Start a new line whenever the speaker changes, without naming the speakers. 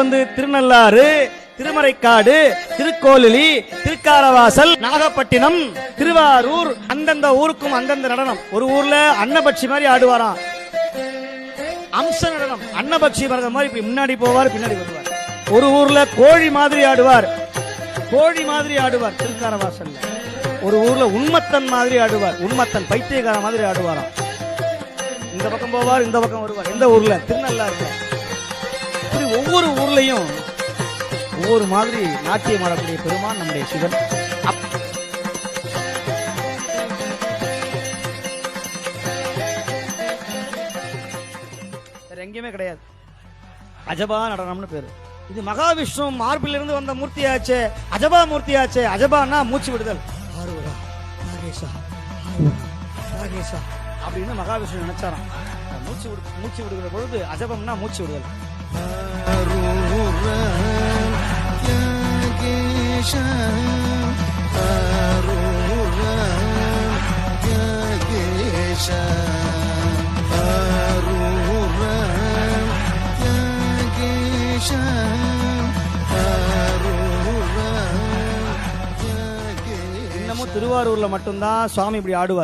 வந்து திருநள்ளாறு திருமறைக்காடு திருக்கோலி திருக்காரவாசல் நாகப்பட்டினம் திருவாரூர் அந்தந்த ஊருக்கும் அந்தந்த நடனம். ஒரு ஊர்ல அன்னபட்சி மாதிரி ஆடுவாராம். அம்ச நடனம். அன்னபட்சி மரத மாதிரி இப்படி முன்னாடி போவார் பின்னாடி வருவார். ஒரு ஊர்ல கோழி மாதிரி ஆடுவார். கோழி மாதிரி ஆடுவார் திருக்காரவாசல் ஒரு ஊர்ல உண்மத்தன் மாதிரி ஆடுவார். உண்மத்தன் பைத்தியக்கார மாதிரி ஆடுவாராம். இந்த பக்கம் போவார் இந்த பக்கம் வருவார். எந்த ஊர்ல? திருநள்ளாறு ஒவ்வொரு ஊர்லயும் ஒவ்வொரு மாதிரி நாட்டியம் ஆடக்கூடிய பெருமான் நம்முடைய சிவன். வேற எங்கேயுமே கிடையாது. அஜபா நடனம்னு பேரு. இது மகாவிஷ்ணு மார்பிலிருந்து வந்த மூர்த்தியாச்சே அஜபா மூர்த்தியாச்சே அஜபான்னா மூச்சு விடுதல். ஆறுவரா நாகேஷா அப்படின்னு மகாவிஷ்ணு நினைச்சாராம். மூச்சு விடு மூச்சு விடுகிற பொழுது அஜபம்னா மூச்சு விடுதல். இன்னமும் திருவாரூர்ல மட்டும்தான் சுவாமி இப்படி ஆடுவார்.